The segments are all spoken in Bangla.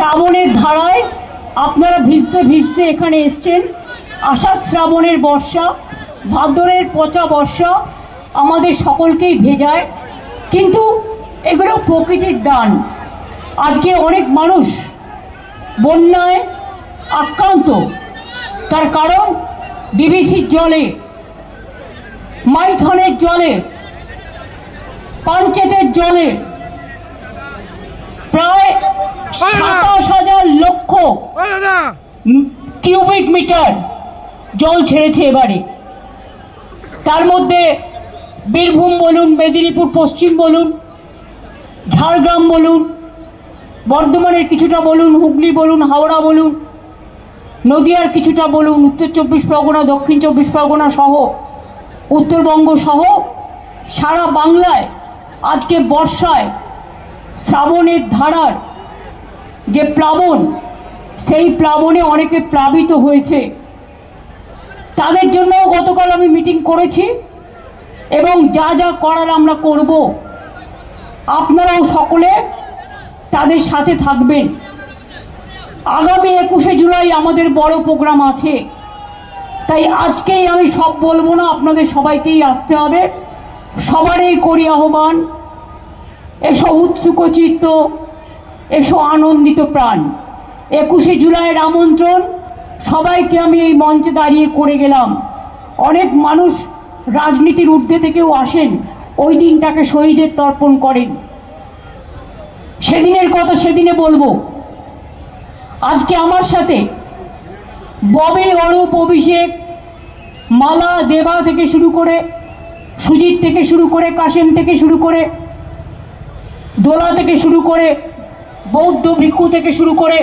শ্রাবণের ধারায় আপনারা ভিজতে ভিজতে এখানে এসছেন। আষাঢ় শ্রাবণের বর্ষা, ভাদ্রের পচা বর্ষা আমাদের সকলকেই ভেজায়। কিন্তু এগুলো প্রকৃতির দান। আজকে অনেক মানুষ বন্যায় আক্রান্ত। তার কারণ বিবিসির জলে, মাইথনের জলে, পাঞ্চেতের জলে। প্রায় সাতাশ হাজার লক্ষ কিউবিক মিটার জল ছেড়েছে এবারে। তার মধ্যে বীরভূম বলুন মেদিনীপুর পশ্চিম বলুন ঝাড়গ্রাম বলুন বর্ধমানের কিছুটা বলুন হুগলি বলুন হাওড়া বলুন নদিয়ার কিছুটা বলুন উত্তর চব্বিশ পরগনা দক্ষিণ চব্বিশ পরগনা সহ উত্তরবঙ্গ সহ সারা বাংলায় আজকে বর্ষায় শ্রাবণের ধারার যে প্লাবন, সেই প্লাবনে অনেকে প্লাবিত হয়েছে। তাদের জন্য গতকাল আমি মিটিং করেছি এবং যা যা করার আমরা করব, আপনারাও সকলে তাদের সাথে থাকবেন। আগামী একুশে জুলাই আমাদের বড় প্রোগ্রাম আছে। তাই আজকেই আমি সব বলব না, আপনাদের সবাইকেই আসতে হবে। সবারই করি আহ্বান। এসো উৎসুক চিত্ত এসো আনন্দিত প্রাণ। একুশে জুলাইয়ের আমন্ত্রণ, সবাইকে আমি এই মঞ্চে দাঁড়িয়ে করে গেলাম। অনেক মানুষ রাজনীতির ঊর্ধ্বে থেকেও আসেন, ওই দিনটাকে শহীদের তর্পণ করেন। সেদিনের কথা সেদিনে বলব। আজকে আমার সাথে ববে অরূপ অভিষেক, মালা দেবা থেকে শুরু করে, সুজিত থেকে শুরু করে, কাশেম থেকে শুরু করে, দোলা থেকে শুরু করে বৌদ্ধ ভিক্ষু থেকে শুরু করে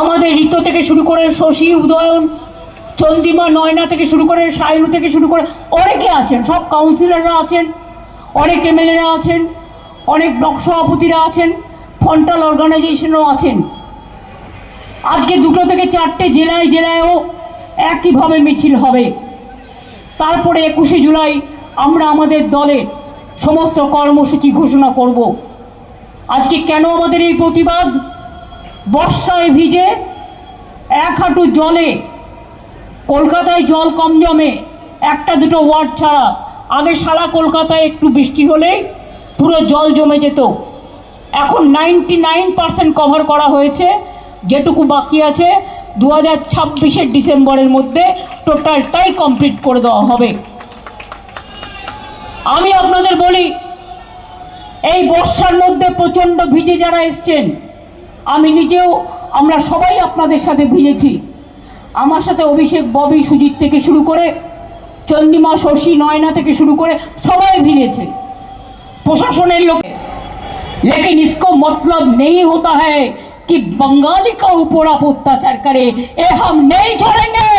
আমাদের ঋত থেকে শুরু করে শশী, উদয়ন চন্দিমা নয়না থেকে শুরু করে সায়নু থেকে শুরু করে অনেকে আছেন, সব কাউন্সিলররা আছেন, অনেক এমএলএরা আছেন, অনেক ব্লক সভাপতিরা আছেন ফন্টাল অর্গানাইজেশনও আছেন। আজকে দুটো থেকে চারটে জেলায় জেলায়ও একইভাবে মিছিল হবে। তারপরে একুশে জুলাই আমরা আমাদের দলের সমস্ত কর্মসূচি ঘোষণা করব। আজকে কেন আমাদের এই প্রতিবাদ? বর্ষায় ভিজে এক হাঁটু জলে, কলকাতায় জল কম জমে, একটা দুটো ওয়ার্ড ছাড়া। আগে সারা কলকাতায় একটু বৃষ্টি হলেই পুরো জল জমে যেত। এখন নাইনটি নাইন পার্সেন্ট কভার করা হয়েছে, যেটুকু বাকি আছে দু হাজার ছাব্বিশের ডিসেম্বরের মধ্যে টোটালটাই কমপ্লিট করে দেওয়া হবে। আমি আপনাদের বলি এই বর্ষার মধ্যে প্রচণ্ড ভিজে যারা এসছেন আমি নিজেও আমরা সবাই আপনাদের সাথে ভিজেছি আমার সাথে অভিষেক ববি সুজিত থেকে শুরু করে চন্দিমা শশী নয়না থেকে শুরু করে সবাই ভিজেছে প্রশাসনের লোক लेकिन इसको मतलब नहीं होता है कि बंगाली का ऊपर आप अत्याचार करे ये हम नहीं छोड़ेंगे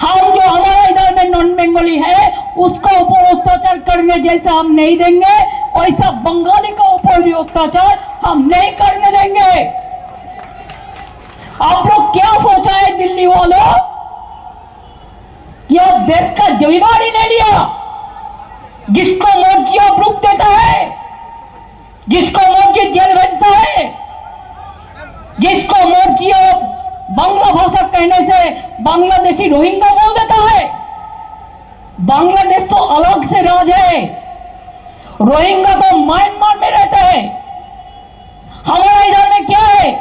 हम जो हमारा इधर में नॉन बंगाली है, उसका ऊपर अत्याचार करने जैसा हम नहीं देंगे, वैसा बंगाली का ऊपर भी अत्याचार हम नहीं करने देंगे। आप लोग क्या सोचा है, दिल्ली वालों? आप देश का जमीवार ही ले लिया। जिसको मर्ज़ी आप रुक देता है, जिसको मर्ज़ी जेल भेजता है, जिसको मर्ज़ी आप बांग्ला भाषा कहने से बांग्लादेशी रोहिंगा बोल देता है। बांग्लादेश तो अलग से राज है। रोहिंगा तो म्यांमार में रहते हैं। हमारा इधर में क्या है?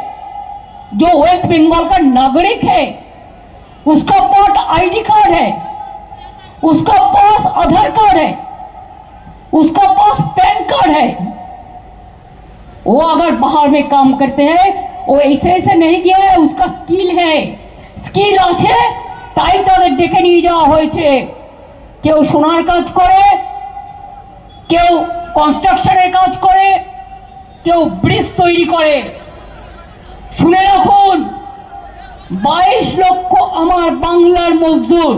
जो वेस्ट बंगाल का नागरिक है, उसका पास आईडी कार्ड है, उसका पास आधार कार्ड है, उसका पास पैन कार्ड है। वो अगर बाहर में काम करते हैं वो ऐसे ऐसे नहीं किया है उसका স্কিল है স্কিল আছে তাই তাদের ডেকে নিয়ে যাওয়া হয়েছে কেউ সোনার কাজ করে কেউ কনস্ট্রাকশনের কাজ করে কেউ ব্রিজ তৈরি করে শুনে রাখুন বাইশ লক্ষ আমার বাংলার মজদুর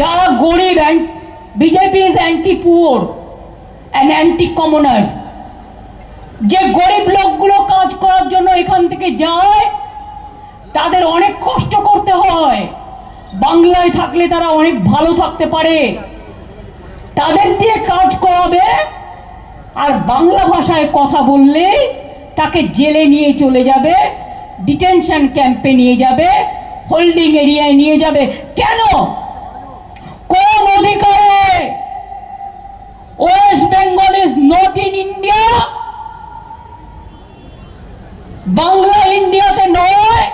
যারা গরিব BJP is anti poor and anti commoners যে গরিব লোকগুলো কাজ করার জন্য এখান থেকে যায়, তাদের অনেক কষ্ট করতে হয়। বাংলায় থাকলে তারা অনেক ভালো থাকতে পারে। তাদের দিয়ে কাজ করাবে আর বাংলা ভাষায় কথা বললে তাকে জেলে নিয়ে চলে যাবে, ডিটেনশন ক্যাম্পে নিয়ে যাবে, হোল্ডিং এরিয়ায় নিয়ে যাবে। কেন? কোন অধিকারে? West Bengal is not in India. Bangla India से नौ है।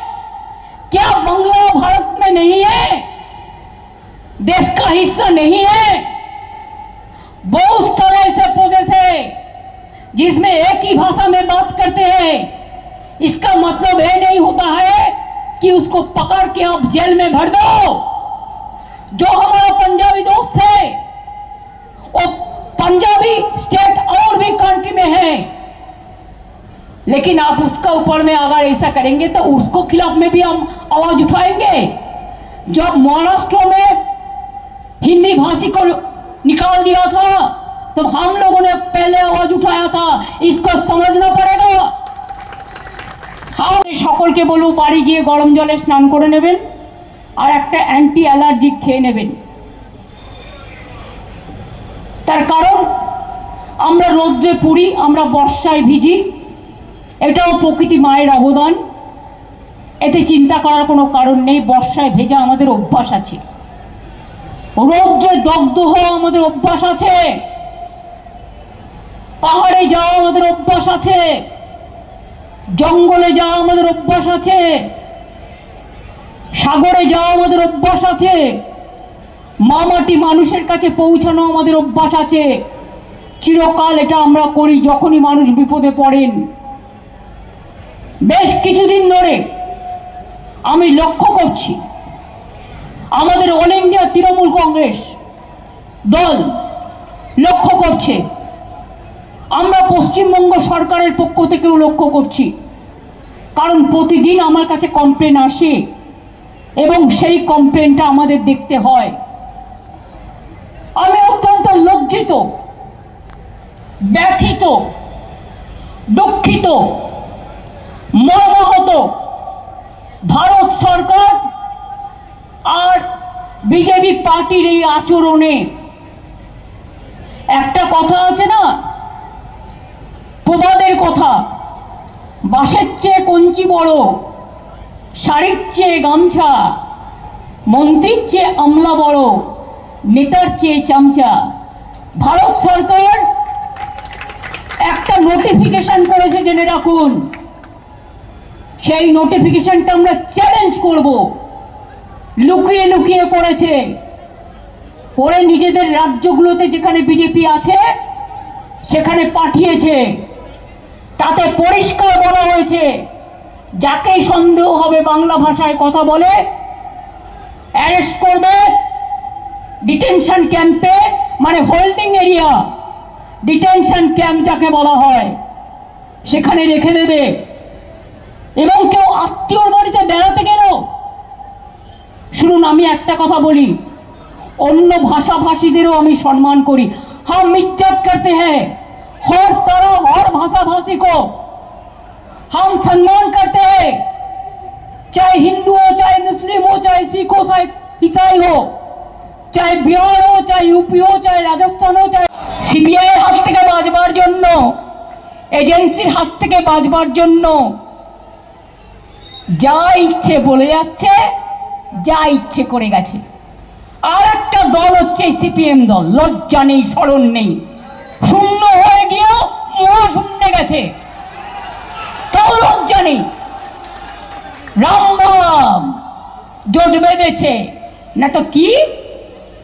क्या बांग्ला भारत में नहीं है? देश का हिस्सा नहीं है। बहुत सारे ऐसे प्रदेश है जिसमें एक ही भाषा में बात करते हैं। इसका मतलब ये नहीं होता है कि उसको पकड़ के आप जेल में भर दो। जो हमारा पंजाबी दोस्त है, वो पंजाबी स्टेट और भी कंट्री में है। लेकिन आप उसका ऊपर में अगर ऐसा करेंगे तो उसको खिलाफ में भी हम आवाज उठाएंगे जब महाराष्ट्र में हिंदी भाषी को निकाल दिया था तो हम लोगों ने पहले आवाज उठाया था इसको समझना पड़ेगा हम সকলকে বলবো বাড়ি গিয়ে গরম জলে স্নান করে নেবেন আর একটা অ্যান্টি অ্যালার্জিক খেয়ে নেবেন তার কারণ আমরা রৌদ্রে পুড়ি আমরা বর্ষায় ভিজি এটাও প্রকৃতি মায়ের অবদান। এতে চিন্তা করার কোনো কারণ নেই, বর্ষায় ভেজা আমাদের অভ্যাস আছে। রৌদ্রে দগ্ধ হওয়া আমাদের অভ্যাস আছে। পাহাড়ে যাওয়া আমাদের অভ্যাস আছে। জঙ্গলে যাওয়া আমাদের অভ্যাস আছে। সাগরে যাওয়া আমাদের অভ্যাস আছে। মামাটি মানুষের কাছে পৌঁছানো আমাদের অভ্যাস আছে। চিরকাল এটা আমরা করি যখনই মানুষ বিপদে পড়েন। বেশ কিছুদিন ধরে আমি লক্ষ্য করছি আমাদের অল ইন্ডিয়া তৃণমূল কংগ্রেস দল লক্ষ্য করছে। আমরা পশ্চিমবঙ্গ সরকারের পক্ষ থেকেও লক্ষ্য করছি। কারণ প্রতিদিন আমার কাছে কমপ্লেন আসে এবং সেই কমপ্লেনটা আমাদের দেখতে হয়। আমি অত্যন্ত লজ্জিত, ব্যথিত, দুঃখিত মর্মাহত ভারত সরকার আর বিজেপি পার্টির এই আচরণে। একটা কথা আছে না? প্রবাদের কথা। বাঁশের চেয়ে কঞ্চি বড়, শাড়ির চেয়ে গামছা, মন্ত্রীর চেয়ে আমলা বড়, নেতার চেয়ে চামচা। ভারত সরকার একটা নোটিফিকেশন করেছে জেনে রাখুন। সেই নোটিফিকেশনটা আমরা চ্যালেঞ্জ করব। লুকিয়ে লুকিয়ে করেছে। করে নিজেদের রাজ্যগুলোতে যেখানে বিজেপি আছে, সেখানে পাঠিয়েছে। তাতে পরিষ্কার বলা হয়েছে, যাকেই সন্দেহ হবে বাংলা ভাষায় কথা বলে অ্যারেস্ট করবে ডিটেনশন ক্যাম্পে মানে হোল্ডিং এরিয়া ডিটেনশন ক্যাম্প যাকে বলা হয়, সেখানে রেখে দেবে। এবং কেউ আত্মীয়র বাড়িতে বেড়াতে গেল শুনুন, আমি একটা কথা বলি, অন্য ভাষাভাষীদেরও আমি সম্মান করি। হা ইজ্জত করতে হ্যাঁ হর তারা হর ভাষাভাষী কো। হাম সম্মান করতে হ্যাঁ চাহে হিন্দু হো চাহে মুসলিম হো চাহে শিখ হো ইসাই হো চাহে বিহার হো চাহে ইউপি হো চাই রাজস্থান হো চাহে সিবিআইয়ের হাত থেকে বাঁচবার জন্য, এজেন্সির হাত থেকে বাঁচবার জন্য যা ইচ্ছে বলে যাচ্ছে, যা ইচ্ছে করে গেছে। আর একটা দল হচ্ছে সিপিএম দল, লজ্জা নেই, স্মরণ নেই। শূন্য হয়ে গিয়েও মহা শূন্য গেছে। তাও লজ্জা নেই। রামবাম জোট বেঁধেছে। না তো কি?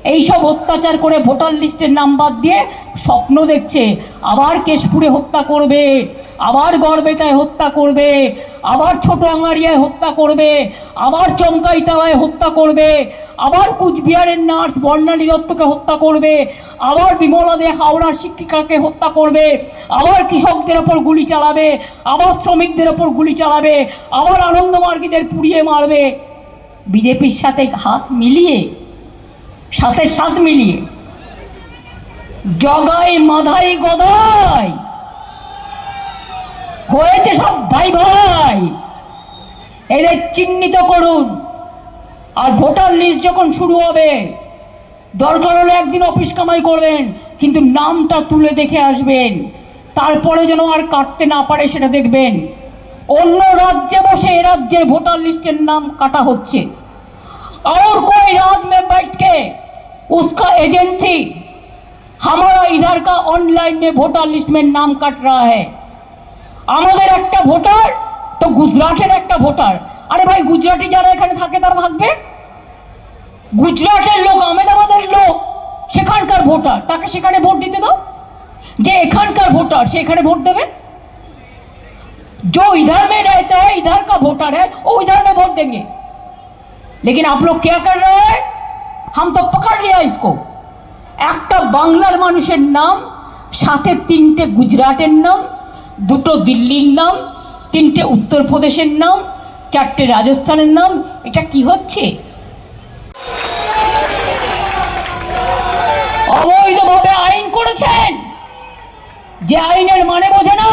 এইসব অত্যাচার করে ভোটার লিস্টের নাম বাদ দিয়ে স্বপ্ন দেখছে। আবার কেশপুরে হত্যা করবে। আবার গড়বেতায় হত্যা করবে, আবার ছোট আঙারিয়ায় হত্যা করবে, আবার চমকাইতলায় হত্যা করবে, আবার কুচবিহারের নার্স বর্ণালী দত্তকে হত্যা করবে, আবার বিমলা দে হাওড়ার শিক্ষিকাকে হত্যা করবে, আবার কৃষকদের ওপর গুলি চালাবে, আবার শ্রমিকদের ওপর গুলি চালাবে, আবার আনন্দমার্গীদের পুড়িয়ে মারবে। বিজেপির সাথে হাত মিলিয়ে, সাথে সাথ মিলিয়ে জগাই মাধাই গদাই হয়েছে সব ভাই ভাই এদের চিহ্নিত করুন আর ভোটার লিস্ট যখন শুরু হবে দরকার হলে একদিন অফিস কামাই করবেন কিন্তু নামটা তুলে দেখে আসবেন তারপরে যেন আর কাটতে না পারে সেটা দেখবেন অন্য রাজ্যে বসে এ রাজ্যের ভোটার লিস্টের নাম কাটা হচ্ছে और कोई राज में बैठ के उसका एजेंसी हमारा इधर का ऑनलाइन में वोटर लिस्ट में नाम काट रहा है আমাদের একটা ভোটার তো গুজরাটের একটা ভোটার আরে ভাই গুজরাটি যারা এখানে থাকে তারা থাকবে গুজরাটের লোক আহমেদাবাদের লোক সেখানকার ভোটার তাকে সেখানে ভোট দিতে দাও যে এখানকার ভোটার সে এখানে ভোট দেবে जो इधर में रहता है इधर का वोटर है वो इधर में वोट देंगे लेकिन आप लोग क्या कर रहे हैं हम तो पकड़ लिया इसको একটা বাংলার মানুষের নাম সাথে তিনটে গুজরাটের নাম দুটো দিল্লির নাম, তিনটে উত্তরপ্রদেশের নাম, চারটে রাজস্থানের নাম, এটা কি হচ্ছে? অবৈধভাবে আইন করেছেন, যে আইনের মানে বোঝে না।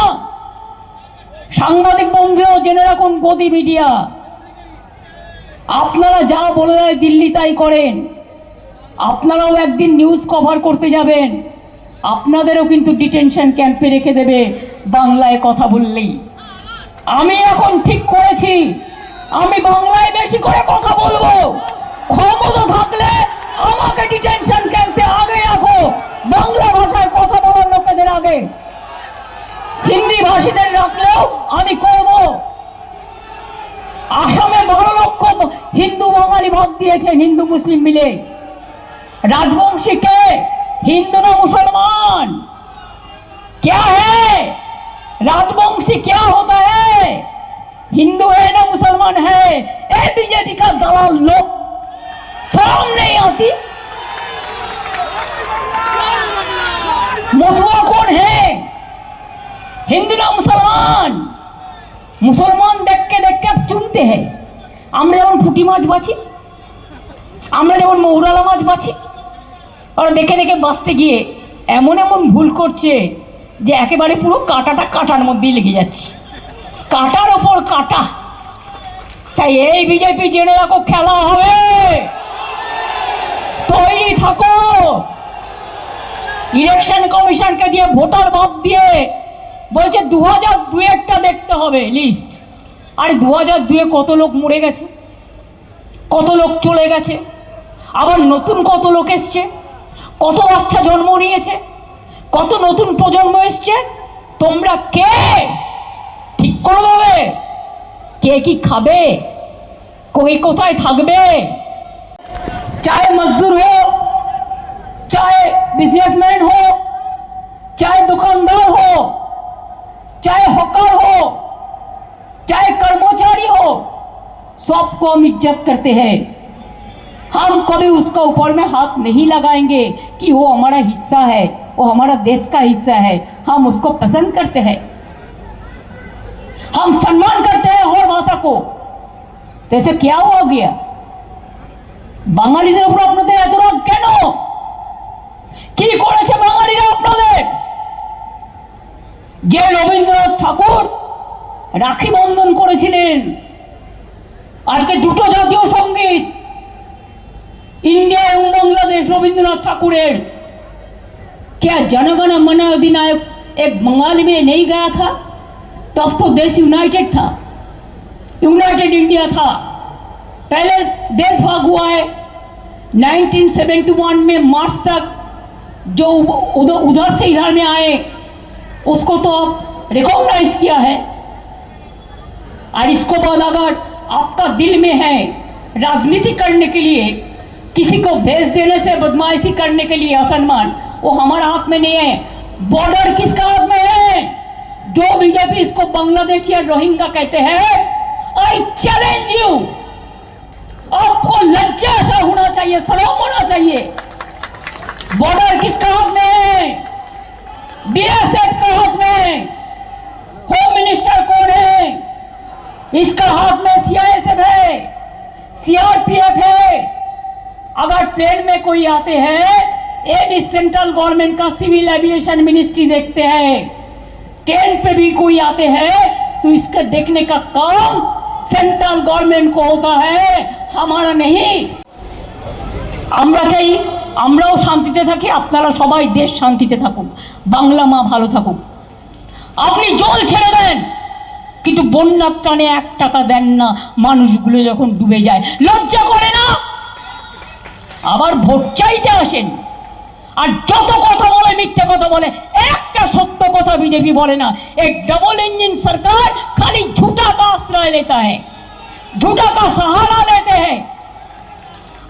সাংবাদিক বন্ধুও জেনে রাখুন গদি মিডিয়া। আপনারা যা বলে দেয় দিল্লি তাই করেন। আপনারাও একদিন নিউজ কভার করতে যাবেন। আপনাদেরও কিন্তু ডিটেনশন ক্যাম্পে রেখে দেবে বাংলায় কথা বললেই। আমি এখন ঠিক করেছি। আমি বাংলায় বেশি করে কথা বলব। ক্ষমতা থাকলে আমাকে ডিটেনশন ক্যাম্পে আগে রাখো। বাংলা ভাষায় কথা বলার লোকেদের আগে। হিন্দি ভাষীদের রাখলেও আমি করব। আসামে বারো লক্ষ হিন্দু বাঙালি ভাগ দিয়েছেন হিন্দু মুসলিম মিলে। রাজবংশীকে हिंदू ना मुसलमान क्या है राजवंशी क्या होता है हिंदू है ना मुसलमान है ए बीजेपी का दलाल लोग शर्म नहीं आती मथुआ कौन है हिंदू ना मुसलमान মুসলমান দেখকে দেখকে চুনতে হয় আমরা যেমন পুঁটি মাছ বাছি আমরা যেমন মৌরালা মাছ বাছি ওরা দেখে দেখে বাঁচতে গিয়ে এমন এমন ভুল করছে যে একেবারে পুরো কাঁটাটা কাটার মধ্যেই লেগে যাচ্ছে। কাটার ওপর কাটা। তাই এই বিজেপি জেনে রাখো, খেলা হবে। তৈরি থাকো। ইলেকশন কমিশনকে দিয়ে ভোটার ভাব দিয়ে বলছে দু হাজার দুয়েরটা দেখতে হবে লিস্ট। আর দু হাজার দুয়ে কত লোক মরে গেছে? কত লোক চলে গেছে? আবার নতুন কত লোক এসছে? কত বাচ্চা জন্ম নিয়েছে কত নতুন প্রজন্ম এসছে তোমরা কে ঠিক করে দেবে কে কি খাবে কই কোথায় থাকবে চাহে মজদুর হো চাহে বিজনেসম্যান হো চাহে দোকানদার হো চাহে হকার হো चाहे कर्मचारी हो सबको हम इज़्ज़त करते हैं हम कभी उसका ऊपर में हाथ नहीं लगाएँगे कि वो हमारा हिस्सा है वो हमारा देश का हिस्सा है हम उसको पसंद करते हैं हम सम्मान करते हैं हर भाषा को तो ऐसे क्या हो गया বাঙালিদের উপর আপনাদের এত রাগ কেন কি করেছে বাঙালিরা আপনাদের যে রবীন্দ্রনাথ ঠাকুর রাখি বন্ধন করেছিলেন আজকে দুটো জাতীয় সঙ্গীত इंडिया एवं बांग्लादेश रविंद्रनाथ ठाकुर क्या जनगण मन अधिनायक एक बंगाल में नहीं गया था? तब तो देश यूनाइटेड था। यूनाइटेड इंडिया था। पहले देश भाग हुआ है। 1971 में मार्च तक जो उधर उधर से इधर में आए, उसको तो आप रिकॉग्नाइज किया है। और इसको बाद अगर आपका दिल में है राजनीति करने के लिए किसी को भेज देने से बदमाशी करने के लिए असम्मान, वो हमारा हाथ में नहीं है। बॉर्डर किसका हाथ में है? जो बीजेपी इसको बांग्लादेश या रोहिंगा कहते हैं आई चैलेंज यू आपको लज्जा ऐसा होना चाहिए, शर्म होना चाहिए। बॉर्डर किसका हाथ में है? बीएसएफ का हाथ में होम मिनिस्टर कौन है? इसका हाथ में सीआईएसएफ है। सीआरपीएफ है। अगर प्लेन में कोई आते हैं ये भी सेंट्रल गवर्नमेंट का सिविल एविएशन मिनिस्ट्री देखते हैं ट्रेन पे भी कोई आते हैं तो इसका देखने का काम सेंट्रल गवर्नमेंट को होता है हमारा नहीं আমরা চাই আমরাও শান্তিতে থাকি আপনারা সবাই দেশ শান্তিতে থাকুক বাংলা মা ভালো থাকুক আপনি জল ছেড়ে দেন কিন্তু বন্যার টানে এক টাকা দেন না মানুষগুলো যখন ডুবে যায় লজ্জা করে না আবার ভোট চাইতে আসেন আর যত কথা বলে মিথ্যে কথা বলে একটা সত্য কথা बीजेपी बोले ना एक डबल इंजन सरकार खाली झूठा का आश्रय लेता है झूठा का सहारा लेते हैं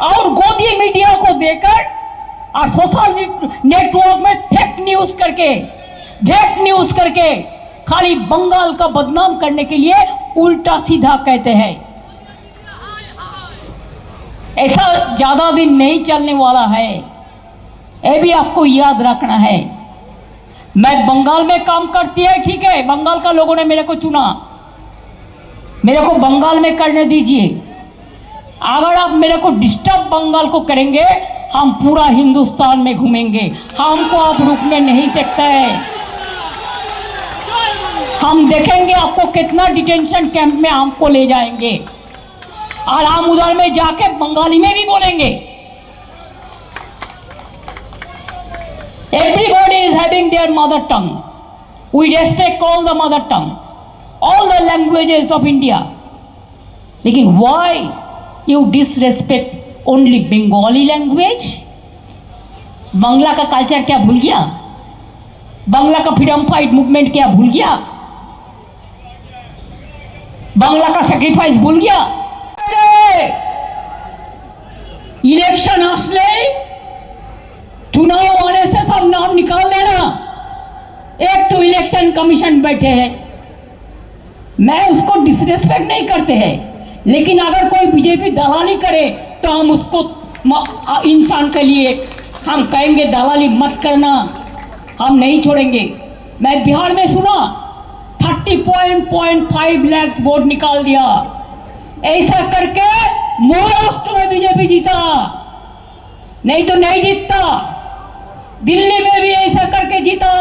और गोदी मीडिया को देकर और सोशल नेटवर्क में फेक न्यूज करके फेक न्यूज करके खाली बंगाल का बदनाम करने के लिए उल्टा सीधा कहते हैं ऐसा ज़्यादा दिन नहीं चलने वाला है। ये भी आपको याद रखना है। मैं बंगाल में काम करती है, ठीक है? बंगाल का लोगों ने मेरे को चुना। मेरे को बंगाल में करने दीजिए। अगर आप मेरे को डिस्टर्ब बंगाल को करेंगे, हम पूरा हिंदुस्तान में घूमेंगे। हमको आप रुकने नहीं सकते हैं। हम देखेंगे आपको कितना डिटेंशन कैंप में हमको ले जाएँगे। और हम उधर में जाके बंगाली में भी बोलेंगे। एवरी एवरीबॉडी इज़ है mother tongue we respect all the mother tongue all the languages of India लेकिन why you disrespect only Bengali language Bangla का कल्चर क्या भूल गया बंगला का फ्रीडम फाइट मूवमेंट क्या भूल गया बंगला का सेक्रीफाइस भूल गया इलेक्शन আসলে चुनाव आने से सब नाम निकाल लेना एक तो इलेक्शन कमीशन बैठे हैं मैं उसको डिसरेस्पेक्ट नहीं करते हैं लेकिन अगर कोई बीजेपी दलाली करे तो हम उसको म- इंसान के लिए हम कहेंगे दलाली मत करना हम नहीं छोड़ेंगे मैं बिहार में सुना thirty point point five lakhs vote निकाल दिया ऐसा करके महाराष्ट्र में बीजेपी जीता नहीं तो नहीं जीतता दिल्ली में भी ऐसा करके जीता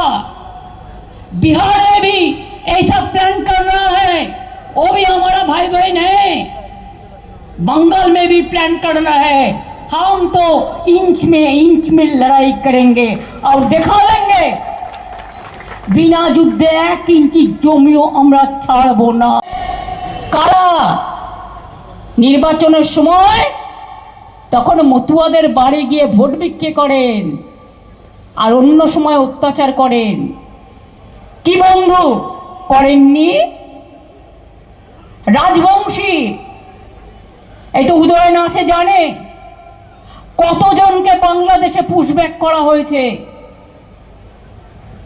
बिहार में भी ऐसा प्लान कर रहा है वो भी हमारा भाई बहन है बंगाल में भी प्लान कर रहा है हम तो इंच में इंच में लड़ाई करेंगे और दिखा देंगे বিনা যুদ্ধে এক ইঞ্চি জমিও আমরা ছাড়বো না কারা নির্বাচনের সময় তখন মতুয়াদের বাড়ি গিয়ে ভোট বিক্রি করেন আর অন্য সময় অত্যাচার করেন। কি বন্ধু করেননি? রাজবংশী। এই তো উদয়ন আছে জানে। কতজনকে বাংলাদেশে পুশব্যাক করা হয়েছে।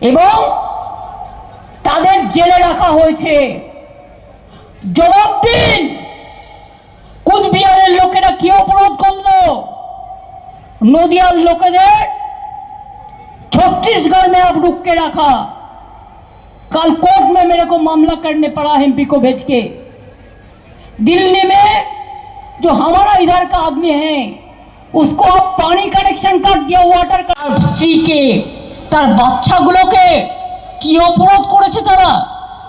এবং তাদের জেলে রাখা হয়েছে। জবাব দিন কুচবিহারের লোকেরা কি অপরাধ করলো নদিয়ার লোকেদের छत्तीसगढ़ में अब रुक के रखा कल कोर्ट में मेरे को मामला करने पड़ा एमपी को भेज के दिल्ली में जो हमारा इधर का आदमी है उसको अब पानी कनेक्शन काट दिया वाटर का স্ত্রী কে তার বাচ্চাগুলোকে কি অপরাধ করেছে তারা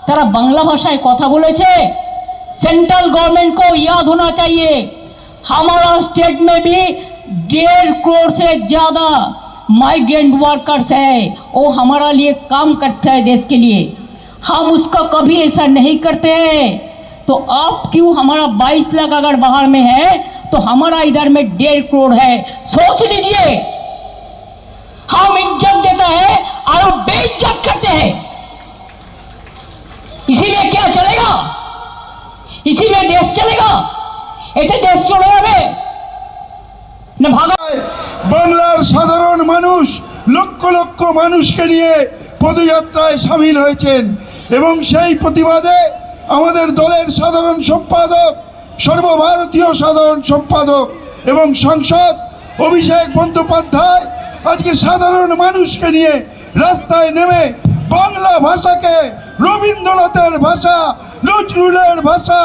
তারা বাংলা ভাষায় কথা বলেছে सेंट्रल गवर्नमेंट को याद होना चाहिए। हमारा स्टेट में भी डेढ़ करोड़ से ज़्यादा माइग्रेंट वर्कर्स है। वो हमारा लिए काम करता है देश के लिए। हम उसका कभी ऐसा नहीं करते हैं। तो आप क्यों हमारा 22 लाख अगर बाहर में है तो हमारा इधर में डेढ़ करोड़ है। सोच लीजिए। हम इज़्ज़त देता है और आप बेइज्जत करते हैं। इसीलिए क्या चलेगा इसी में देश चलेगा এতে দেশ চলে যাবে না ভাগা বাংলার সাধারণ মানুষ লক্ষ লক্ষ মানুষকে নিয়ে পদযাত্রায় সামিল হয়েছেন এবং সেই প্রতিবাদে আমাদের দলের সাধারণ সম্পাদক সর্বভারতীয় সাধারণ সম্পাদক এবং সংসদ অভিষেক বন্দ্যোপাধ্যায় আজকে সাধারণ মানুষকে নিয়ে রাস্তায় নেমে বাংলা ভাষাকে রবীন্দ্রনাথের ভাষা নজরুলের ভাষা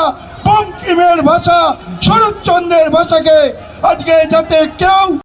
বঙ্কিমের ভাষা শরৎচন্দ্রের ভাষাকে আজকে যাতে কেউ